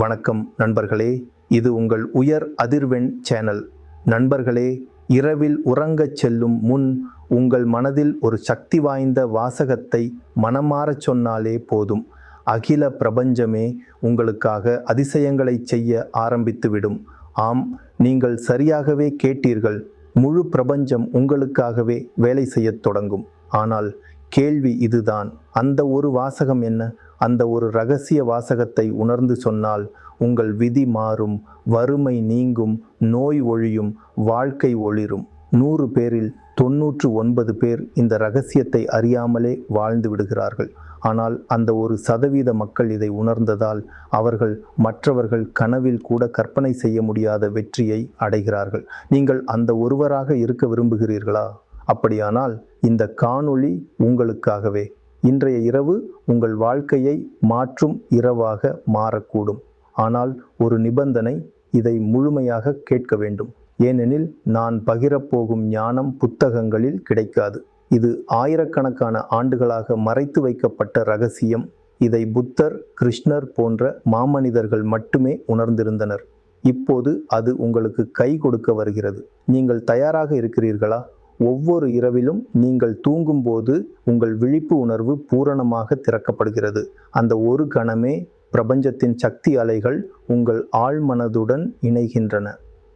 வணக்கம் நண்பர்களே இது உங்கள் உயர் அதிர்வெண் சேனல். நண்பர்களே இரவில் உறங்கச் செல்லும் முன் உங்கள் மனதில் ஒரு சக்தி வாய்ந்த வாசகத்தை மனமாறச் சொன்னாலே போதும். அகில பிரபஞ்சமே உங்களுக்காக அதிசயங்களை செய்ய ஆரம்பித்துவிடும். ஆம் நீங்கள் சரியாகவே கேட்டீர்கள். முழு பிரபஞ்சம் உங்களுக்காகவே வேலை செய்யத் தொடங்கும். ஆனால் கேள்வி இதுதான் அந்த ஒரு வாசகம் என்ன? அந்த ஒரு ரகசிய வாசகத்தை உணர்ந்து சொன்னால் உங்கள் விதி மாறும் வறுமை நீங்கும் நோய் ஒழியும் வாழ்க்கை ஒளிரும். நூறு பேரில் தொன்னூற்று ஒன்பது பேர் இந்த ரகசியத்தை அறியாமலே வாழ்ந்து விடுகிறார்கள். ஆனால் அந்த ஒரு சதவீத மக்கள் இதை உணர்ந்ததால் அவர்கள் மற்றவர்கள் கனவில் கூட கற்பனை செய்ய முடியாத வெற்றியை அடைகிறார்கள். நீங்கள் அந்த ஒருவராக இருக்க விரும்புகிறீர்களா? அப்படியானால் இந்த காணொளி உங்களுக்காகவே. இன்றைய இரவு உங்கள் வாழ்க்கையை மாற்றும் இரவாக மாறக்கூடும். ஆனால் ஒரு நிபந்தனை இதை முழுமையாக கேட்க வேண்டும். ஏனெனில் நான் பகிரப்போகும் ஞானம் புத்தகங்களில் கிடைக்காது. இது ஆயிரக்கணக்கான ஆண்டுகளாக மறைத்து வைக்கப்பட்ட ரகசியம். இதை புத்தர் கிருஷ்ணர் போன்ற மாமனிதர்கள் மட்டுமே உணர்ந்திருந்தனர். இப்போது அது உங்களுக்கு கை கொடுக்க வருகிறது. நீங்கள் தயாராக இருக்கிறீர்களா? ஒவ்வொரு இரவிலும் நீங்கள் தூங்கும்போது உங்கள் விழிப்பு உணர்வு பூரணமாக திறக்கப்படுகிறது. அந்த ஒரு கணமே பிரபஞ்சத்தின் சக்தி அலைகள் உங்கள் ஆழ்மனதுடன் இணைகின்றன.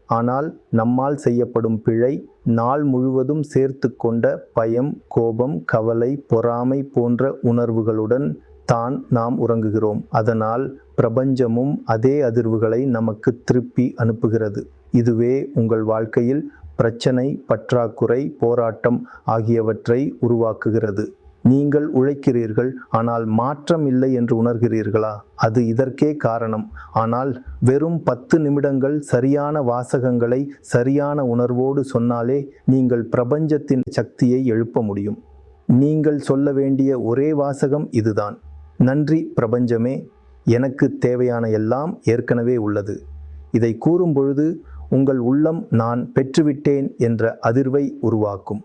ஆனால் நம்மால் செய்யப்படும் பிழை நாள் முழுவதும் சேர்த்து கொண்ட பயம் கோபம் கவலை பொறாமை போன்ற உணர்வுகளுடன் தான் நாம் உறங்குகிறோம். அதனால் பிரபஞ்சமும் அதே அதிர்வுகளை நமக்கு திருப்பி அனுப்புகிறது. இதுவே உங்கள் வாழ்க்கையில் பிரச்சனை பற்றாக்குறை போராட்டம் ஆகியவற்றை உருவாக்குகிறது. நீங்கள் உழைக்கிறீர்கள் ஆனால் மாற்றம் இல்லை என்று உணர்கிறீர்களா? அது இதற்கே காரணம். ஆனால் வெறும் பத்து நிமிடங்கள் சரியான வாசகங்களை சரியான உணர்வோடு சொன்னாலே நீங்கள் பிரபஞ்சத்தின் சக்தியை எழுப்ப முடியும். நீங்கள் சொல்ல வேண்டிய ஒரே வாசகம் இதுதான். நன்றி பிரபஞ்சமே எனக்கு தேவையான எல்லாம் ஏற்கனவே உள்ளது. இதை கூறும்பொழுது உங்கள் உள்ளம் நான் பெற்றுவிட்டேன் என்ற அதிர்வை உருவாக்கும்.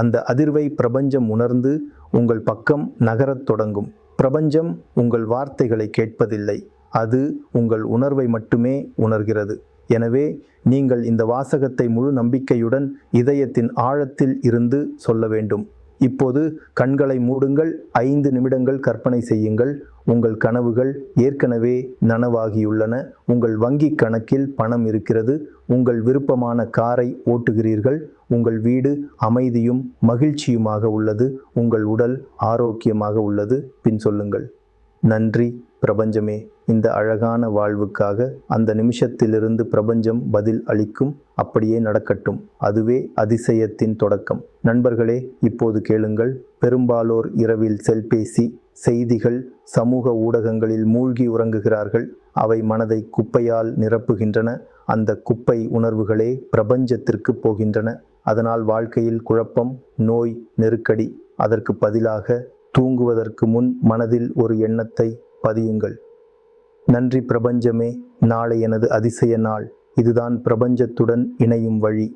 அந்த அதிர்வை பிரபஞ்சம் உணர்ந்து உங்கள் பக்கம் நகரத் தொடங்கும். பிரபஞ்சம் உங்கள் வார்த்தைகளை கேட்பதில்லை. அது உங்கள் உணர்வை மட்டுமே உணர்கிறது. எனவே நீங்கள் இந்த வாசகத்தை முழு நம்பிக்கையுடன் இதயத்தின் ஆழத்தில் இருந்து சொல்ல வேண்டும். இப்போது கண்களை மூடுங்கள் ஐந்து நிமிடங்கள் கற்பனை செய்யுங்கள். உங்கள் கனவுகள் ஏற்கனவே நனவாகியுள்ளன. உங்கள் வங்கி கணக்கில் பணம் இருக்கிறது. உங்கள் விருப்பமான காரை ஓட்டுகிறீர்கள். உங்கள் வீடு அமைதியும் மகிழ்ச்சியுமாக உள்ளது. உங்கள் உடல் ஆரோக்கியமாக உள்ளது. பின் சொல்லுங்கள். நன்றி. பிரபஞ்சமே. இந்த அழகான வாழ்வுக்காக அந்த நிமிஷத்திலிருந்து பிரபஞ்சம் பதில் அளிக்கும் அப்படியே நடக்கட்டும். அதுவே அதிசயத்தின் தொடக்கம். நண்பர்களே இப்போது கேளுங்கள். பெரும்பாலோர் இரவில் செல்பேசி செய்திகள் சமூக ஊடகங்களில் மூழ்கி உறங்குகிறார்கள். அவை மனதை குப்பையால் நிரப்புகின்றன. அந்த குப்பை உணர்வுகளே பிரபஞ்சத்திற்கு போகின்றன. அதனால் வாழ்க்கையில் குழப்பம் நோய் நெருக்கடி அதற்கு பதிலாக தூங்குவதற்கு முன் மனதில் ஒரு எண்ணத்தை பதியுங்கள். நன்றி பிரபஞ்சமே நாளை எனது அதிசய நாள். இதுதான் பிரபஞ்சத்துடன் இணையும் வழி.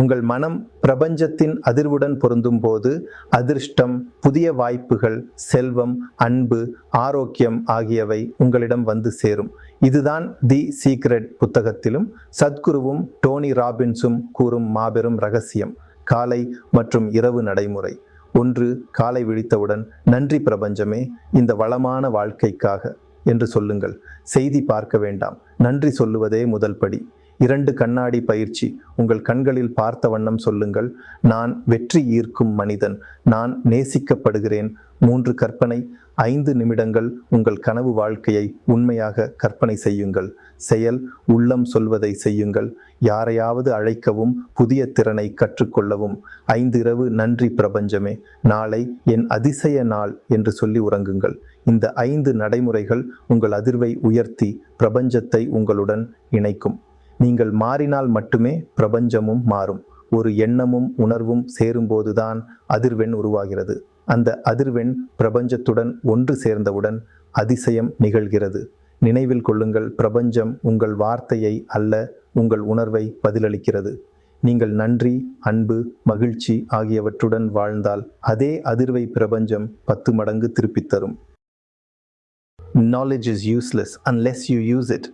உங்கள் மனம் பிரபஞ்சத்தின் அதிர்வுடன் பொருந்தும் போது அதிர்ஷ்டம் புதிய வாய்ப்புகள் செல்வம் அன்பு ஆரோக்கியம் ஆகியவை உங்களிடம் வந்து சேரும். இதுதான் தி சீக்ரெட் புத்தகத்திலும் சத்குருவும் டோனி ராபின்ஸும் கூறும் மாபெரும் ரகசியம் காலை மற்றும் இரவு நடைமுறை. ஒன்று காலை விழித்தவுடன் நன்றி பிரபஞ்சமே இந்த வளமான வாழ்க்கைக்காக. என்று சொல்லுங்கள். செய்தி பார்க்க வேண்டாம். நன்றி சொல்லுவதே முதல் படி. இரண்டு கண்ணாடி பயிற்சி உங்கள் கண்களில் பார்த்த வண்ணம் சொல்லுங்கள். நான் வெற்றி ஈர்க்கும் மனிதன். நான் நேசிக்கப்படுகிறேன். மூன்று கற்பனை ஐந்து நிமிடங்கள் உங்கள் கனவு வாழ்க்கையை உண்மையாக கற்பனை செய்யுங்கள். செயல் உள்ளம் சொல்வதை செய்யுங்கள். யாரையாவது அழைக்கவும் புதிய திறனை கற்றுக்கொள்ளவும். ஐந்து இரவு நன்றி பிரபஞ்சமே. நாளை என் அதிசய நாள் என்று சொல்லி உறங்குங்கள். இந்த ஐந்து நடைமுறைகள் உங்கள் அதிர்வை உயர்த்தி பிரபஞ்சத்தை உங்களுடன் இணைக்கும். நீங்கள் மாறினால் மட்டுமே பிரபஞ்சமும் மாறும். ஒரு எண்ணமும் உணர்வும் சேரும்போதுதான் அதிர்வெண் உருவாகிறது. அந்த அதிர்வெண் பிரபஞ்சத்துடன் ஒன்று சேர்ந்தவுடன் அதிசயம் நிகழ்கிறது. நினைவில் கொள்ளுங்கள் பிரபஞ்சம் உங்கள் வார்த்தையை அல்ல உங்கள் உணர்வை பதிலளிக்கிறது. நீங்கள் நன்றி அன்பு மகிழ்ச்சி ஆகியவற்றுடன் வாழ்ந்தால் அதே அதிர்வை பிரபஞ்சம் பத்து மடங்கு திருப்பித் தரும். Knowledge is useless unless you use it